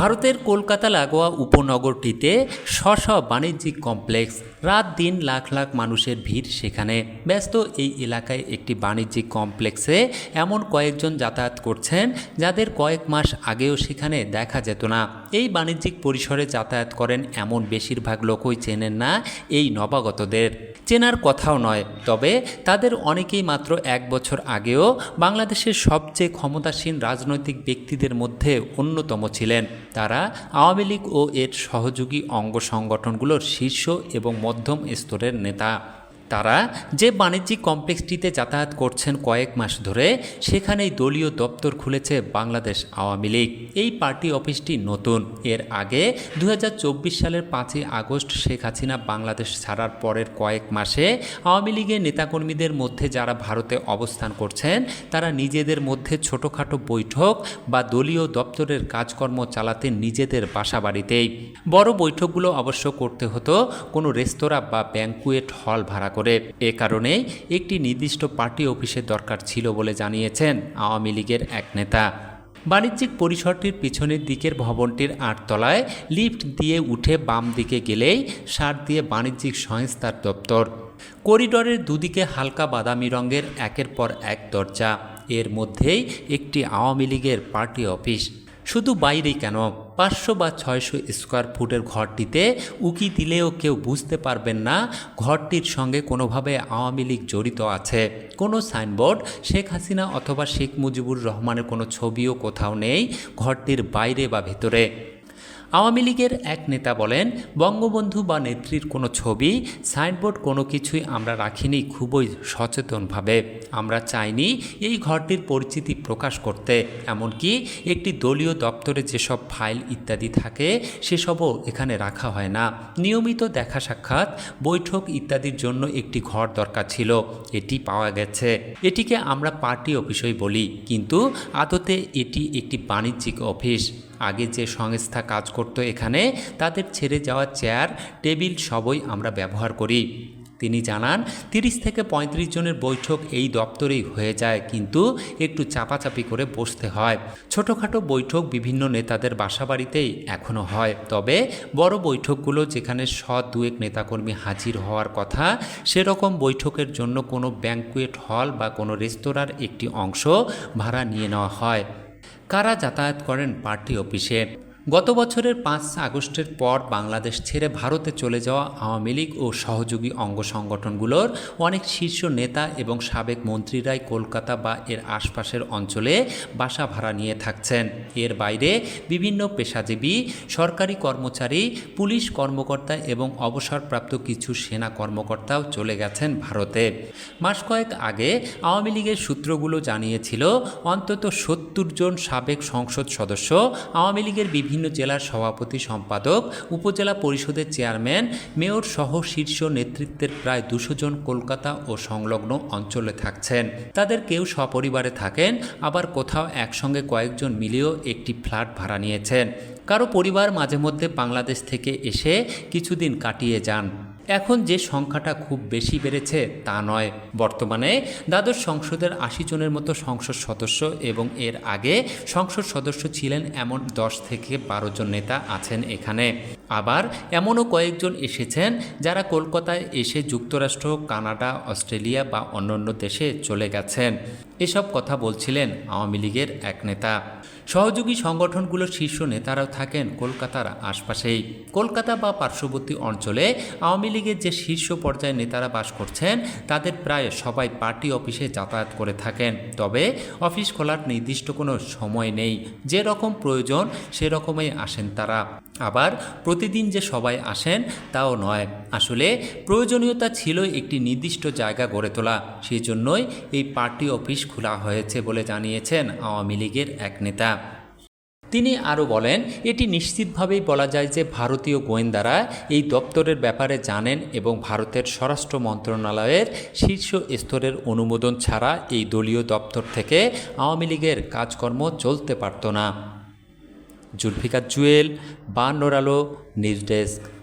ভারতের কলকাতা লাগোয়া উপনগরটিতে স্ব বাণিজ্যিক কমপ্লেক্স, রাত দিন লাখ লাখ মানুষের ভিড় সেখানে। ব্যস্ত এই এলাকায় একটি বাণিজ্যিক কমপ্লেক্সে এমন কয়েকজন যাতায়াত করছেন যাদের কয়েক মাস আগেও সেখানে দেখা যেত না। এই বাণিজ্যিক পরিসরে যাতায়াত করেন এমন বেশিরভাগ লোকই চেনেন না এই নবাগতদের। চেনার কথাও নয়, তবে তাদের অনেকেই মাত্র এক বছর আগেও বাংলাদেশের সবচেয়ে ক্ষমতাসীন রাজনৈতিক ব্যক্তিদের মধ্যে অন্যতম ছিলেন। তারা আওয়ামী লীগ ও এর সহযোগী অঙ্গ সংগঠনগুলোর শীর্ষ এবং মধ্যম স্তরের নেতা। তারা যে বাণিজ্যিক কমপ্লেক্সটিতে যাতায়াত করছেন কয়েক মাস ধরে, সেখানেই দলীয় দপ্তর খুলেছে বাংলাদেশ আওয়ামী লীগ। এই পার্টি অফিসটি নতুন। এর আগে দু হাজার চব্বিশ সালের পাঁচই আগস্ট শেখ হাসিনা বাংলাদেশ ছাড়ার পরের কয়েক মাসে আওয়ামী লীগের নেতাকর্মীদের মধ্যে যারা ভারতে অবস্থান করছেন, তারা নিজেদের মধ্যে ছোটোখাটো বৈঠক বা দলীয় দপ্তরের কাজকর্ম চালাতে নিজেদের বাসা বাড়িতেই বড় বৈঠকগুলো অবশ্য করতে হতো কোনো রেস্তোরাঁ বা ব্যাঙ্কুয়েট হল ভাড়া এ কারণে একটি নির্দিষ্ট পার্টি অফিসের দরকার ছিল বলে জানিয়েছেন আওয়ামী লীগের এক নেতা। বাণিজ্যিক পরিসরটির পিছনের দিকের ভবনটির আটতলায় লিফট দিয়ে উঠে বাম দিকে গেলেই সার দিয়ে বাণিজ্যিক সংস্থার দপ্তর। করিডরের দুদিকে হালকা বাদামি রঙের একের পর এক দরজা। এর মধ্যেই একটি আওয়ামী লীগের পার্টি অফিস। শুধু বাইরেই কেন? পাঁচশো বা ছয়শো স্কোয়ার ফুটের ঘরটিতে উকি দিলেও কেউ বুঝতে পারবেন না, ঘরটির সঙ্গে কোনোভাবে আওয়ামী লীগ জড়িত আছে। কোনো সাইনবোর্ড, শেখ হাসিনা অথবা শেখ মুজিবুর রহমানের কোনো ছবিও কোথাও নেই, ঘরটির বাইরে বা ভেতরে। আওয়ামী লীগের এক নেতা বলেন, বঙ্গবন্ধু বা নেত্রীর কোনো ছবি, সাইনবোর্ড কোনো কিছুই আমরা রাখিনি খুবই সচেতনভাবে। আমরা চাইনি এই ঘরটির পরিচিতি প্রকাশ করতে। এমনকি একটি দলীয় দপ্তরে যেসব ফাইল ইত্যাদি থাকে, সেসবও এখানে রাখা হয় না। নিয়মিত দেখা সাক্ষাৎ, বৈঠক ইত্যাদির জন্য একটি ঘর দরকার ছিল। এটি পাওয়া গেছে। এটিকে আমরা পার্টি অফিসই বলি। কিন্তু আদতে এটি একটি বাণিজ্যিক অফিস। আগে যে সংস্থা কাজ করত এখানে, তাদের ছেড়ে যাওয়া চেয়ার টেবিল সবই আমরা ব্যবহার করি। তিনি জানান, তিরিশ থেকে ৩৫ জনের বৈঠক এই দপ্তরেই হয়ে যায়, কিন্তু একটু চাপাচাপি করে বসতে হয়। ছোটোখাটো বৈঠক বিভিন্ন নেতাদের বাসাবাড়িতেই এখনও হয়। তবে বড় বৈঠকগুলো যেখানে স দুয়েক নেতাকর্মী হাজির হওয়ার কথা, সেরকম বৈঠকের জন্য কোনো ব্যাঙ্কুয়েট হল বা কোনো রেস্তোরাঁর একটি অংশ ভাড়া নিয়ে নেওয়া হয়। কারা যাতায়াত করেন পার্টি অফিসে? গত বছরের পাঁচ আগস্টের পর বাংলাদেশ ছেড়ে ভারতে চলে যাওয়া আওয়ামী লীগ ও সহযোগী অঙ্গ সংগঠনগুলোর অনেক শীর্ষ নেতা এবং সাবেক মন্ত্রীরাই কলকাতা বা এর আশপাশের অঞ্চলে বাসা ভাড়া নিয়ে থাকছেন। এর বাইরে বিভিন্ন পেশাজীবী, সরকারি কর্মচারী, পুলিশ কর্মকর্তা এবং অবসরপ্রাপ্ত কিছু সেনা কর্মকর্তাও চলে গেছেন ভারতে। মাস কয়েক আগে আওয়ামী লীগের সূত্রগুলো জানিয়েছিল, অন্তত সত্তর জন সাবেক সংসদ সদস্য আওয়ামী লীগের বিভিন্ন জেলার সভাপতি সম্পাদক, উপজেলা পরিষদের চেয়ারম্যান, মেয়র সহ শীর্ষ নেতৃত্বের প্রায় দুশো জন কলকাতা ও সংলগ্ন অঞ্চলে থাকছেন। তাদের কেউ সপরিবারে থাকেন, আবার কোথাও একসঙ্গে কয়েকজন মিলেও একটি ফ্ল্যাট ভাড়া নিয়েছেন। কারও পরিবার মাঝে মধ্যে বাংলাদেশ থেকে এসে কিছুদিন কাটিয়ে যান। এখন যে সংখ্যাটা খুব বেশি বেড়েছে তা নয়। বর্তমানে দ্বাদশ সংসদের আশি জনের মতো সংসদ সদস্য এবং এর আগে সংসদ সদস্য ছিলেন এমন দশ থেকে বারো জন নেতা আছেন এখানে। আবার এমনও কয়েকজন এসেছেন যারা কলকাতায় এসে যুক্তরাষ্ট্র, কানাডা, অস্ট্রেলিয়া বা অন্যান্য দেশে চলে গেছেন। এসব কথা বলছিলেন আওয়ামী লীগের এক নেতা। সহযোগী সংগঠনগুলোর শীর্ষ নেতারাও থাকেন কলকাতার আশপাশেই। কলকাতা বা পার্শ্ববর্তী অঞ্চলে আওয়ামী লীগের যে শীর্ষ পর্যায়ের নেতারা বাস করছেন, তাদের প্রায় সবাই পার্টি অফিসে যাতায়াত করে থাকেন। তবে অফিস খোলার নির্দিষ্ট কোনো সময় নেই। যে রকম প্রয়োজন সেরকমই আসেন তারা। আবার প্রতিদিন যে সবাই আসেন, তাও নয়। আসলে প্রয়োজনীয়তা ছিল একটি নির্দিষ্ট জায়গা গড়ে তোলা। সেই জন্যই এই পার্টি অফিস খোলা হয়েছে বলে জানিয়েছেন আওয়ামী লীগের এক নেতা। তিনি আরও বলেন, এটি নিশ্চিতভাবেই বলা যায় যে ভারতীয় গোয়েন্দারা এই দপ্তরের ব্যাপারে জানেন এবং ভারতের স্বরাষ্ট্র মন্ত্রণালয়ের শীর্ষ স্তরের অনুমোদন ছাড়া এই দলীয় দপ্তর থেকে আওয়ামী লীগের কাজকর্ম চলতে পারত না। জুলফিকার জুয়েল, বান্নর আলো, নিউজ ডেস্ক।